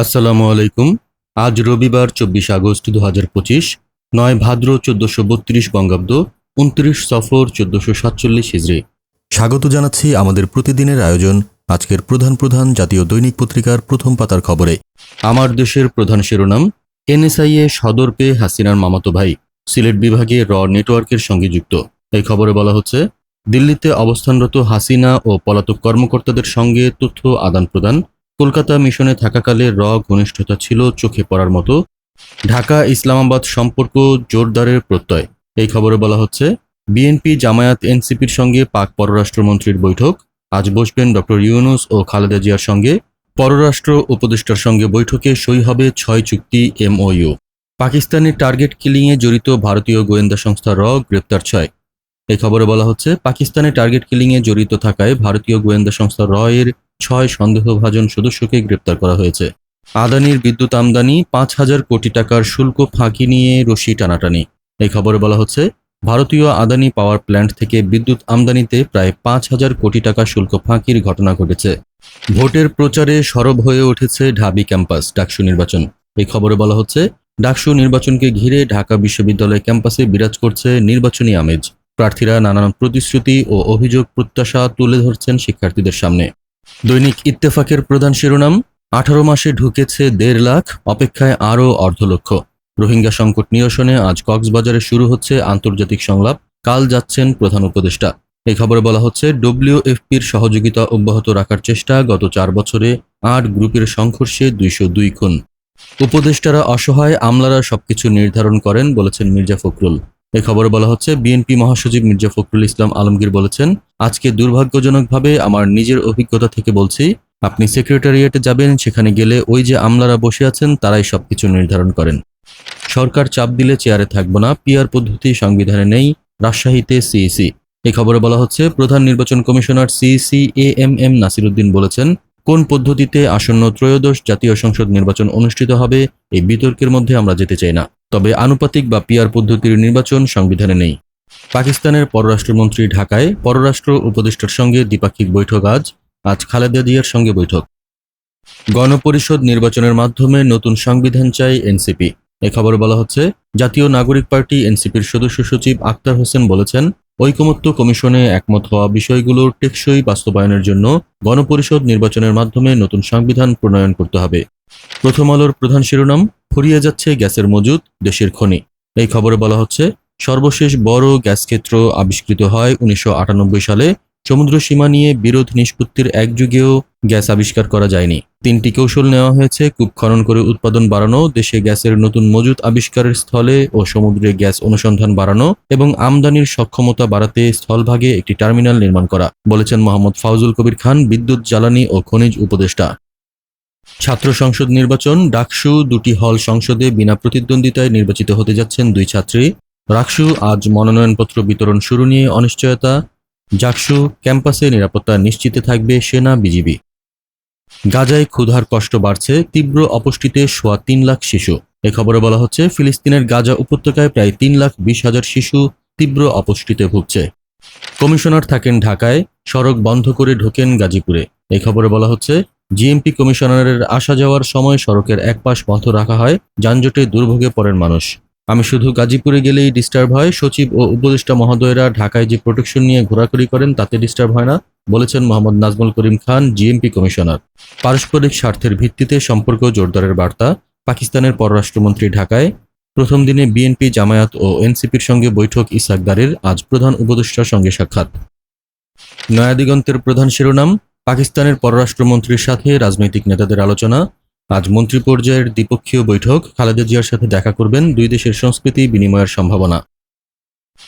আসসালামু আলাইকুম। আজ রবিবার চব্বিশ আগস্ট দু হাজার পঁচিশ নয় ভাদ্র চোদ্দশো বত্রিশ বঙ্গাব্দ উনত্রিশ সফর চোদ্দশো সাতচল্লিশ হিজড়ি স্বাগত জানাচ্ছি আমাদের প্রতিদিনের আয়োজন আজকের প্রধান প্রধান জাতীয় দৈনিক পত্রিকার প্রথম পাতার খবরে। আমার দেশের প্রধান শিরোনাম এনএসআইএ সদর পেয়ে হাসিনার মামাতো ভাই সিলেট বিভাগে র নেটওয়ার্কের সঙ্গে যুক্ত। এই খবরে বলা হচ্ছে দিল্লিতে অবস্থানরত হাসিনা ও পলাতক কর্মকর্তাদের সঙ্গে তথ্য আদান প্রদান কলকাতা মিশনে থাকাকালে র ঘনিষ্ঠতা ছিল চোখে পড়ার মতো। ঢাকা ইসলামাবাদ সম্পর্ক জোরদারের প্রত্যয়। এই খবরে বলা হচ্ছে বিএনপি জামায়াত এনসিপির সঙ্গে পাক পররাষ্ট্রমন্ত্রীর বৈঠক। আজ বসবেন ডক্টর ইউনুস ও খালেদা জিয়ার সঙ্গে। পররাষ্ট্র উপদেষ্টার সঙ্গে বৈঠকে সই হবে ছয় চুক্তি এমওইউ পাকিস্তানের টার্গেট কিলিংয়ে জড়িত ভারতীয় গোয়েন্দা সংস্থা র গ্রেপ্তার ছয়। এই খবরে বলা হচ্ছে পাকিস্তানে টার্গেট কিলিংয়ে জড়িত থাকায় ভারতীয় গোয়েন্দা সংস্থা র এর ছয় সন্দেহভাজন সদস্যকে গ্রেপ্তার করা হয়েছে। আদানির বিদ্যুৎ আমদানি পাঁচ হাজার কোটি টাকার শুল্ক ফাঁকি নিয়ে রশি টানাটানি। এই খবরে বলা হচ্ছে, ভারতীয় আদানি পাওয়ার প্ল্যান্ট থেকে বিদ্যুৎ আমদানিতে প্রায় পাঁচ হাজার কোটি টাকা শুল্ক ফাঁকির ঘটনা ঘটেছে। ভোটের প্রচারে সরব হয়ে উঠেছে ঢাবি ক্যাম্পাস, ডাকসু নির্বাচন। এই খবরে বলা হচ্ছে, ডাকসু নির্বাচনকে ঘিরে ঢাকা বিশ্ববিদ্যালয় ক্যাম্পাসে বিরাজ করছে নির্বাচনী আমেজ। প্রার্থীরা নানান প্রতিশ্রুতি ও অভিযোগ প্রত্যাশা তুলে ধরছেন শিক্ষার্থীদের সামনে। দৈনিক ইত্তেফাকের প্রধান শিরোনাম, আঠারো মাসে ঢুকেছে দেড় লাখ, অপেক্ষায় আরও অর্ধলক্ষ। রোহিঙ্গা সংকট নিরসনে আজ কক্সবাজারে শুরু হচ্ছে আন্তর্জাতিক সংলাপ, কাল যাচ্ছেন প্রধান উপদেষ্টা। এই খবরে বলা হচ্ছে, ডব্লিউএফপির সহযোগিতা অব্যাহত রাখার চেষ্টা গত চার বছরে আট গ্রুপের সংঘর্ষে দুইশো দুই খুন। উপদেষ্টারা অসহায়, আমলারা সবকিছু নির্ধারণ করেন, বলেছেন মির্জা ফখরুল। এই খবরে বলা হচ্ছে, বিএনপি মহাসচিব মির্জা ফখরুল ইসলাম আলমগীর বলেছেন, আজকে দুর্ভাগ্যজনকভাবে আমার নিজের অভিজ্ঞতা থেকে বলছি, আপনি সেক্রেটারিয়েটে যাবেন, সেখানে গেলে ওই যে আমলারা বসে আছেন, তারাই সবকিছু নির্ধারণ করেন। সরকার চাপ দিলে চেয়ারে থাকব না, পিআর পদ্ধতি সংবিধানে নেই, রাজশাহীতে সিইসি। এই খবরে বলা হচ্ছে, প্রধান নির্বাচন commissioner CEC A M M Nasiruddin বলেছেন, কোন পদ্ধতিতে আসন্ন ত্রয়োদশ জাতীয় সংসদ নির্বাচন অনুষ্ঠিত হবে, এই বিতর্কের মধ্যে আমরা যেতে চাই না। তবে আনুপাতিক বা পিয়ার পদ্ধতির নির্বাচন সংবিধানে নেই। পাকিস্তানের পররাষ্ট্রমন্ত্রী ঢাকায় পররাষ্ট্র উপদেষ্টার সঙ্গে দ্বিপাক্ষিক বৈঠক আজ। আজ খালেদা জিয়ার সঙ্গে বৈঠক। গণপরিষদ নির্বাচনের মাধ্যমে নতুন সংবিধান চাই এনসিপি। এ খবরে বলা হচ্ছে, জাতীয় নাগরিক পার্টি এনসিপির সদস্য সচিব আক্তার হোসেন বলেছেন, ঐকমত্য কমিশনে একমত হওয়া বিষয়গুলোর টেকসই বাস্তবায়নের জন্য গণপরিষদ নির্বাচনের মাধ্যমে নতুন সংবিধান প্রণয়ন করতে হবে। প্রথম আলোর প্রধান শিরোনাম ফুরিয়ে যাচ্ছে গ্যাসের মজুদ দেশের খনি। এই খবরে বলা হচ্ছে, সর্বশেষ বড় গ্যাস ক্ষেত্র আবিষ্কৃত হয় উনিশশো আটানব্বই সালে। সমুদ্র সীমা নিয়ে বিরোধ নিষ্পত্তির এক যুগেও গ্যাস আবিষ্কার করা যায়নি। তিনটি কৌশল নেওয়া হয়েছে, কূপ খনন করে উৎপাদন বাড়ানো, দেশে গ্যাসের নতুন মজুত আবিষ্কারের স্থলে ও সমুদ্রে গ্যাস অনুসন্ধান বাড়ানো এবং আমদানির সক্ষমতা বাড়াতে স্থলভাগে একটি টার্মিনাল নির্মাণ করা, বলেছেন মোহাম্মদ ফাউজুল কবির খান, বিদ্যুৎ, জ্বালানি ও খনিজ উপদেষ্টা। ছাত্র সংসদ নির্বাচন, ডাকসু দুটি হল সংসদে বিনা প্রতিদ্বন্দ্বিতায় নির্বাচিত হতে যাচ্ছেন দুই ছাত্রী। রাকসু আজ মনোনয়নপত্র বিতরণ শুরু নিয়ে অনিশ্চয়তা। জাকসু ক্যাম্পাসে নিরাপত্তা নিশ্চিতে থাকবে সেনা বিজিবি। গাজায় ক্ষুধার কষ্ট বাড়ছে, তীব্র অপুষ্টিতে সোয়া তিন লাখ শিশু। এ খবরে বলা হচ্ছে, ফিলিস্তিনের গাজা উপত্যকায় প্রায় তিন লাখ বিশ হাজার শিশু তীব্র অপুষ্টিতে ভুগছে। কমিশনার থাকেন ঢাকায়, সড়ক বন্ধ করে ঢোকেন গাজীপুরে। এই খবরে বলা হচ্ছে জিএমপি কমিশনারের আসা যাওয়ার সময় সড়কের এক পাশ বন্ধ রাখা হয়, যানজটে দুর্ভোগে পড়েন মানুষ। আমি শুধু গাজীপুরে গেলেই ডিস্টার্ব হয়, সচিব ও উপদেষ্টা মহোদয়রা ঢাকায় যে প্রোটেকশন নিয়ে ঘোরাঘুরি করেন তাতে ডিস্টার্ব হয় না, বলেছেন মোহাম্মদ নাজমুল করিম খান জিএমপি কমিশনার। পারস্পরিক স্বার্থের ভিত্তিতে সম্পর্ক জোরদারের বার্তা, পাকিস্তানের পররাষ্ট্রমন্ত্রী ঢাকায়। প্রথম দিনে বিএনপি জামায়াত ও এনসিপির সঙ্গে বৈঠক ইসাকদারের আজ প্রধান উপদেষ্টার সঙ্গে সাক্ষাৎ। নয়াদিগন্তের প্রধান শিরোনাম পাকিস্তানের পররাষ্ট্রমন্ত্রীর সাথে রাজনৈতিক নেতাদের আলোচনা। আজ মন্ত্রী পর্যায়ের দ্বিপক্ষীয় বৈঠক। খালেদা জিয়ার সাথে দেখা করবেন দুই দেশের সংস্কৃতি বিনিময়ের সম্ভাবনা।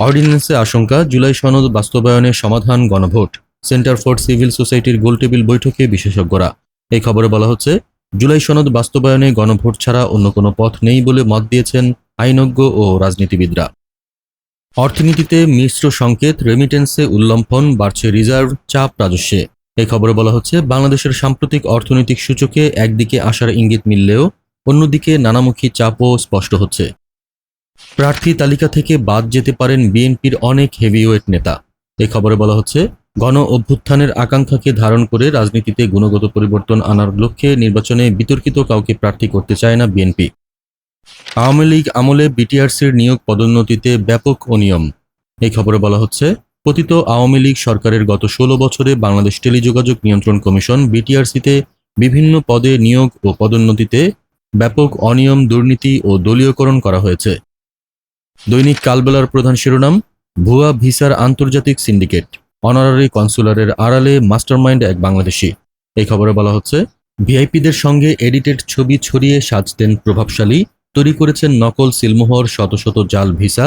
অর্ডিন্যান্সে আশঙ্কা, জুলাই সনদ বাস্তবায়নের সমাধান গণভোট। সেন্টার ফর সিভিল সোসাইটির গোলটেবিল বৈঠকে বিশেষজ্ঞরা। এই খবরে বলা হচ্ছে, জুলাই সনদ বাস্তবায়নে গণভোট ছাড়া অন্য কোনো পথ নেই বলে মত দিয়েছেন আইনজ্ঞ ও রাজনীতিবিদরা। অর্থনীতিতে মিশ্র সংকেত রেমিটেন্সে উল্লম্ফন, বাড়ছে রিজার্ভ, চাপ রাজস্বে। এই খবরে বলা হচ্ছে, বাংলাদেশের সাম্প্রতিক অর্থনৈতিক সূচকে একদিকে আসার ইঙ্গিত মিললেও অন্যদিকে নানামুখী চাপও স্পষ্ট হচ্ছে। প্রার্থী তালিকা থেকে বাদ যেতে পারেন বিএনপির অনেক হেভিওয়েট নেতা। এই খবরে বলা হচ্ছে, গণ অভ্যুত্থানের আকাঙ্ক্ষাকে ধারণ করে রাজনীতিতে গুণগত পরিবর্তন আনার লক্ষ্যে নির্বাচনে বিতর্কিত কাউকে প্রার্থী করতে চায় না বিএনপি। আওয়ামী লীগ আমলে বিটিআরসির নিয়োগ পদোন্নতিতে ব্যাপক অনিয়ম। এই খবরে বলা হচ্ছে পতিত আওয়ামী লীগ সরকারের গত ষোলো বছরে বাংলাদেশ টেলিযোগাযোগ নিয়ন্ত্রণ কমিশন, বিটিআরসিতে বিভিন্ন পদে নিয়োগ ও পদোন্নতিতে ব্যাপক অনিয়ম, দুর্নীতি ও দলীয়করণ করা হয়েছে। দৈনিক কালবেলার প্রধান শিরোনাম, ভুয়া ভিসার আন্তর্জাতিক সিন্ডিকেট, অনারারি কনসুলারের আড়ালে মাস্টারমাইন্ড এক বাংলাদেশি। এই খবরে বলা হচ্ছে, ভিআইপিদের সঙ্গে এডিটেড ছবি ছড়িয়ে সাজতেন প্রভাবশালী, তৈরি করেছেন নকল সিলমোহর, শত শত জাল ভিসা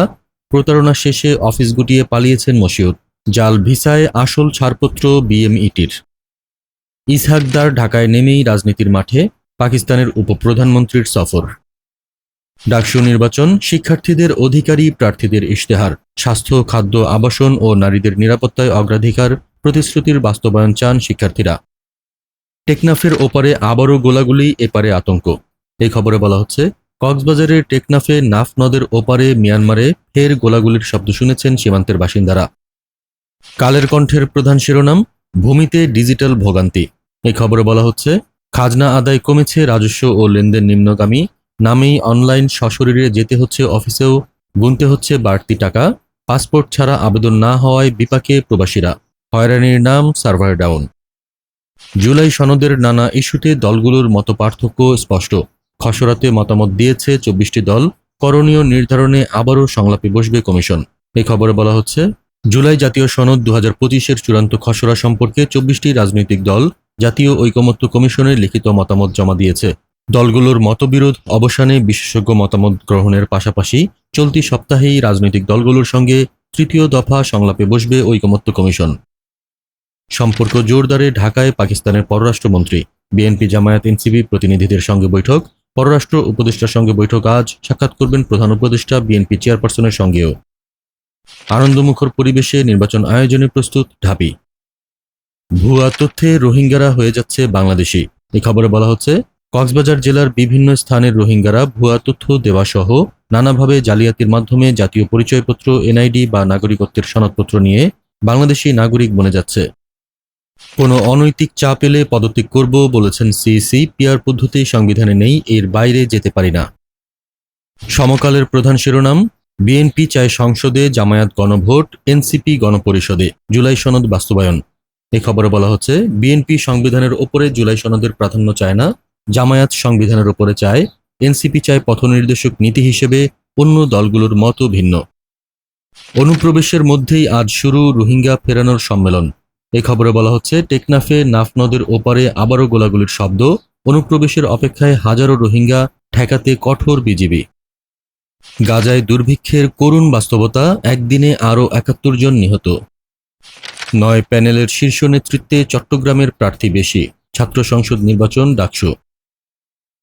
প্রতারণা শেষে অফিস গুটিয়ে পালিয়েছেন মশিউদ জাল ভিসায় আসল ছাড়পত্র বিএমইটির। ইসহাকদার ঢাকায় নেমেই রাজনীতির মাঠে পাকিস্তানের উপপ্রধানমন্ত্রীর সফর। ডাকসু নির্বাচন, শিক্ষার্থীদের অধিকারী প্রার্থীদের ইশতেহার, স্বাস্থ্য, খাদ্য, আবাসন ও নারীদের নিরাপত্তায় অগ্রাধিকার প্রতিশ্রুতির বাস্তবায়ন চান শিক্ষার্থীরা। টেকনাফের ওপারে আবারও গোলাগুলি, এপারে আতঙ্ক। এই খবরে বলা হচ্ছে কক্সবাজারের টেকনাফে নাফ নদের ওপারে মিয়ানমারে ফের গোলাগুলির শব্দ শুনেছেন সীমান্তের বাসিন্দারা। কালের কণ্ঠের প্রধান শিরোনাম, ভূমিতে ডিজিটাল ভোগান্তি। এই খবরে বলা হচ্ছে, খাজনা আদায় কমেছে রাজস্ব ও লেনদেন নিম্নগামী, নামেই অনলাইন সশরীরে যেতে হচ্ছে, অফিসেও গুনতে হচ্ছে বাড়তি টাকা, পাসপোর্ট ছাড়া আবেদন না হওয়ায় বিপাকে প্রবাসীরা। হয়রানির নাম, সার্ভার ডাউন। জুলাই সনদের নানা ইস্যুতে দলগুলোর মতো পার্থক্য স্পষ্ট। খসড়াতে মতামত দিয়েছে চব্বিশটি দল। করণীয় নির্ধারণে আবারও সংলাপে বসবে কমিশন। এই খবরে বলা হচ্ছে, জুলাই জাতীয় সনদ দু হাজার পঁচিশের চূড়ান্ত খসড়া সম্পর্কে চব্বিশটি রাজনৈতিক দল জাতীয় ঐকমত্য কমিশনের লিখিত মতামত জমা দিয়েছে। দলগুলোর মতবিরোধ, অবসানে বিশেষজ্ঞ মতামত গ্রহণের পাশাপাশি চলতি সপ্তাহেই রাজনৈতিক দলগুলোর সঙ্গে তৃতীয় দফা সংলাপে বসবে ঐকমত্য কমিশন। সম্পর্ক জোরদারে ঢাকায় পাকিস্তানের পররাষ্ট্রমন্ত্রী, বিএনপি জামায়াত এনসিবি প্রতিনিধিদের সঙ্গে বৈঠক। পররাষ্ট্র উপদেষ্টার সঙ্গে বৈঠক, আজ সাক্ষাৎ করবেন প্রধান উপদেষ্টা, বিএনপি চেয়ারপারসনের সঙ্গেও। আনন্দমুখর পরিবেশে নির্বাচন আয়োজনে প্রস্তুত ঢাবি। ভুয়া তথ্যে রোহিঙ্গারা হয়ে যাচ্ছে বাংলাদেশি। এই খবরে বলা হচ্ছে, কক্সবাজার জেলার বিভিন্ন স্থানের রোহিঙ্গারা ভুয়া তথ্য দেওয়া সহ নানাভাবে জালিয়াতির মাধ্যমে জাতীয় পরিচয়পত্র, এনআইডি বা নাগরিকত্বের সনদপত্র নিয়ে বাংলাদেশি নাগরিক বনে যাচ্ছে। কোনো অনৈতিক চাপ এলে পদত্যাগ করব, বলেছেন সিইসি। পিআর পদ্ধতি সংবিধানে নেই, এর বাইরে যেতে পারি না। সমকালের প্রধান শিরোনাম, বিএনপি চায় সংসদে জামায়াত গণভোট, এনসিপি গণপরিষদে। জুলাই সনদ বাস্তবায়ন। এই খবরে বলা হচ্ছে, বিএনপি সংবিধানের ওপরে জুলাই সনদের প্রাধান্য চায় না, জামায়াত সংবিধানের ওপরে চায়, এনসিপি চায় পথনির্দেশক নীতি হিসেবে অন্য দলগুলোর মতো ভিন্ন। অনুপ্রবেশের মধ্যেই আজ শুরু রোহিঙ্গা ফেরানোর সম্মেলন। এই খবরে বলা হচ্ছে, টেকনাফে নাফ নদের ওপারে আবারও গোলাগুলির শব্দ। অনুপ্রবেশের অপেক্ষায় হাজারো রোহিঙ্গা ঠেকাতে কঠোর বিজিবি। গাজায় দুর্ভিক্ষের করুণ বাস্তবতা, একদিনে আরও একাত্তর জন নিহত। নয় প্যানেলের শীর্ষ নেতৃত্বে চট্টগ্রামের প্রার্থী বেশি, ছাত্র সংসদ নির্বাচন ডাকসু।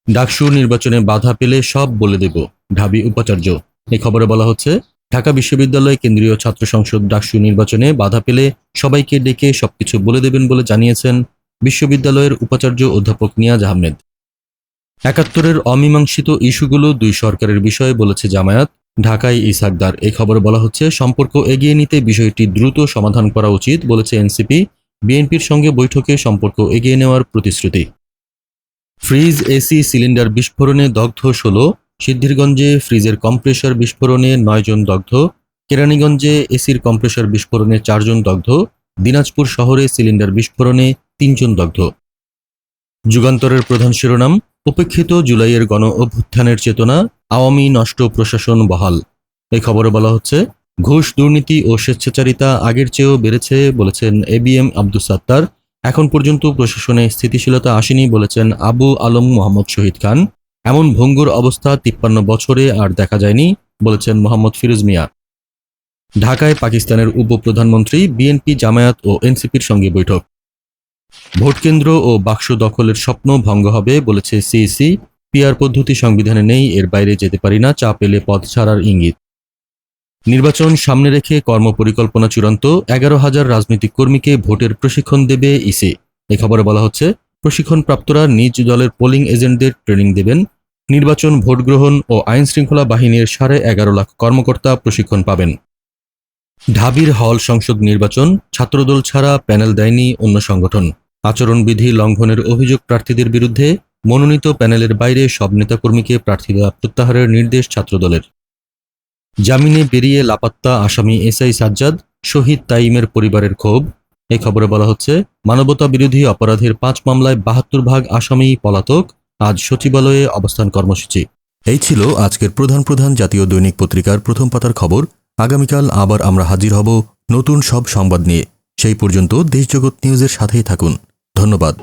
ডাকসু নির্বাচনে বাধা পেলে সব বলে দেব, ঢাবি উপাচার্য। এই খবরে বলা হচ্ছে ঢাকা বিশ্ববিদ্যালয় কেন্দ্রীয় ছাত্র সংসদ ডাকসু নির্বাচনে বাধা পেলে সবাইকে ডেকে সবকিছু বলে দেবেন বলে জানিয়েছেন বিশ্ববিদ্যালয়ের উপাচার্য অধ্যাপক নিয়াজ আহমেদ। একাত্তরের অমীমাংসিত ইস্যুগুলো দুই সরকারের বিষয়ে বলেছে জামায়াত। ঢাকায় ইসাকদার, এ খবরে বলা হচ্ছে, সম্পর্ক এগিয়ে নিতে বিষয়টি দ্রুত সমাধান করা উচিত বলেছে এনসিপি। বিএনপির সঙ্গে বৈঠকে সম্পর্ক এগিয়ে নেওয়ার প্রতিশ্রুতি। ফ্রিজ, এসি, সিলিন্ডার বিস্ফোরণে দগ্ধ ষোলো সিদ্ধিরগঞ্জে ফ্রিজের কম্প্রেসার বিস্ফোরণে নয়জন দগ্ধ, কেরানীগঞ্জে এসির কম্প্রেসার বিস্ফোরণে চারজন দগ্ধ, দিনাজপুর শহরে সিলিন্ডার বিস্ফোরণে তিনজন দগ্ধ। যুগান্তরের প্রধান শিরোনাম, উপেক্ষিত জুলাইয়ের গণ অভ্যুত্থানের চেতনা, আওয়ামী নষ্ট প্রশাসন বহাল। এই খবরে বলা হচ্ছে, ঘুষ, দুর্নীতি ও স্বেচ্ছাচারিতা আগের চেয়েও বেড়েছে বলেছেন এবিএম আব্দুস সাত্তার। এখন পর্যন্ত প্রশাসনে স্থিতিশীলতা আসেনি বলেছেন আবু আলম মোহাম্মদ শহীদ খান। এমন ভঙ্গুর অবস্থা তিপ্পান্ন বছরে আর দেখা যায়নি, বলেছেন মোহাম্মদ ফিরোজ মিয়া। ঢাকায় পাকিস্তানের উপপ্রধানমন্ত্রী, বিএনপি, জামায়াত ও এনসিপির সঙ্গে বৈঠক। ভোটকেন্দ্র ও বাক্স দখলের স্বপ্ন ভঙ্গ হবে, বলেছে সিইসি। পিআর পদ্ধতি সংবিধানে নেই, এর বাইরে যেতে পারি না চা পেলে পদ ছাড়ার ইঙ্গিত। নির্বাচন সামনে রেখে কর্মপরিকল্পনা চূড়ান্ত, এগারো হাজার রাজনৈতিক কর্মীকে ভোটের প্রশিক্ষণ দেবে ইসি। এ খবরে বলা হচ্ছে, প্রশিক্ষণপ্রাপ্তরা নিজ দলের পোলিং এজেন্টদের ট্রেনিং দেবেন নির্বাচন, ভোটগ্রহণ ও আইন শৃঙ্খলা বাহিনীর সাড়ে এগারো লাখ কর্মকর্তা প্রশিক্ষণ পাবেন। ঢাবির হল সংসদ নির্বাচন, ছাত্রদল ছাড়া প্যানেল দেয়নি অন্য সংগঠন। আচরণবিধি লঙ্ঘনের অভিযোগ প্রার্থীদের বিরুদ্ধে মনোনীত প্যানেলের বাইরে সব নেতাকর্মীকে প্রার্থীরা প্রত্যাহারের নির্দেশ ছাত্রদলের। জামিনে বেরিয়ে লাপাত্তা আসামি এসআই সাজ্জাদ, শহীদ তাইমের পরিবারের ক্ষোভ। এই খবরে বলা হচ্ছে মানবতা বিরোধী অপরাধের পাঁচ মামলায় বাহাত্তর ভাগ আসামি পলাতক। আজ সচিবালয়ে অবস্থান কর্মসূচি। এই ছিল আজকের প্রধান প্রধান জাতীয় দৈনিক পত্রিকার প্রথম পাতার খবর। আগামীকাল আবার আমরা হাজির হব নতুন সব সংবাদ নিয়ে। সেই পর্যন্ত দেশজগৎ নিউজের সাথেই থাকুন। ধন্যবাদ।